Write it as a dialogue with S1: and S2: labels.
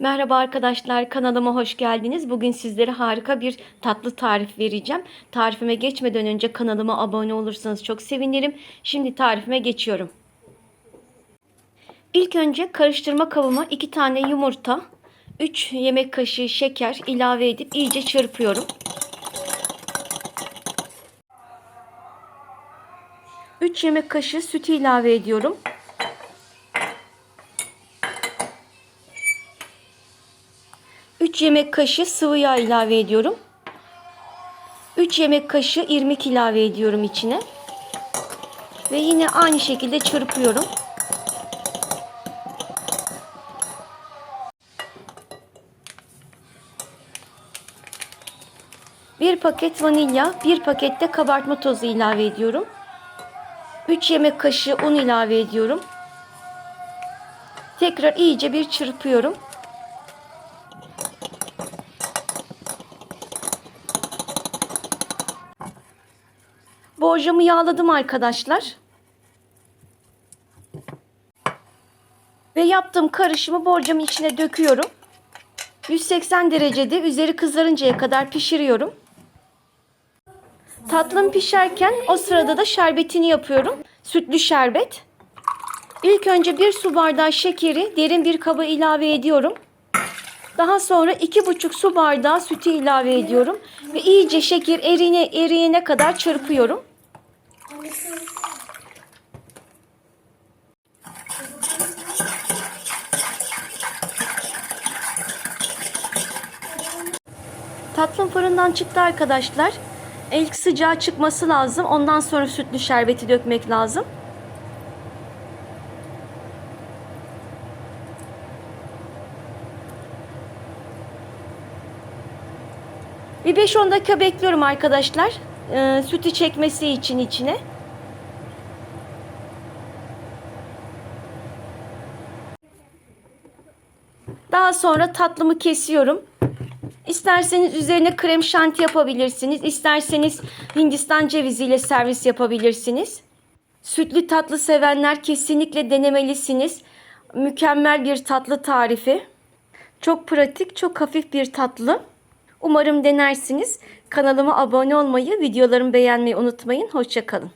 S1: Merhaba arkadaşlar kanalıma hoş geldiniz. Bugün sizlere harika bir tatlı tarif vereceğim. Tarifime geçmeden önce kanalıma abone olursanız çok sevinirim. Şimdi tarifime geçiyorum. İlk önce karıştırma kabıma 2 tane yumurta, 3 yemek kaşığı şeker ilave edip iyice çırpıyorum. 3 yemek kaşığı sütü ilave ediyorum. 3 yemek kaşığı sıvı yağ ilave ediyorum. 3 yemek kaşığı irmik ilave ediyorum içine. Ve yine aynı şekilde çırpıyorum. Bir paket vanilya, bir pakette kabartma tozu ilave ediyorum. 3 yemek kaşığı un ilave ediyorum. Tekrar iyice bir çırpıyorum. Borcamı yağladım arkadaşlar. Ve yaptığım karışımı borcamın içine döküyorum. 180 derecede üzeri kızarıncaya kadar pişiriyorum. Tatlım pişerken o sırada da şerbetini yapıyorum. Sütlü şerbet. İlk önce bir su bardağı şekeri derin bir kaba ilave ediyorum. Daha sonra iki buçuk su bardağı sütü ilave ediyorum. Ve iyice şeker erine, eriyene kadar çırpıyorum. Tatlım fırından çıktı arkadaşlar. İlk sıcağı çıkması lazım. Ondan sonra sütlü şerbeti dökmek lazım. Bir 5-10 dakika bekliyorum arkadaşlar. Ee, sütü çekmesi için içine. Daha sonra tatlımı kesiyorum. İsterseniz üzerine krem şanti yapabilirsiniz. İsterseniz Hindistan ceviziyle servis yapabilirsiniz. Sütlü tatlı sevenler kesinlikle denemelisiniz. Mükemmel bir tatlı tarifi. Çok pratik, çok hafif bir tatlı. Umarım denersiniz. Kanalıma abone olmayı, videolarımı beğenmeyi unutmayın. Hoşçakalın.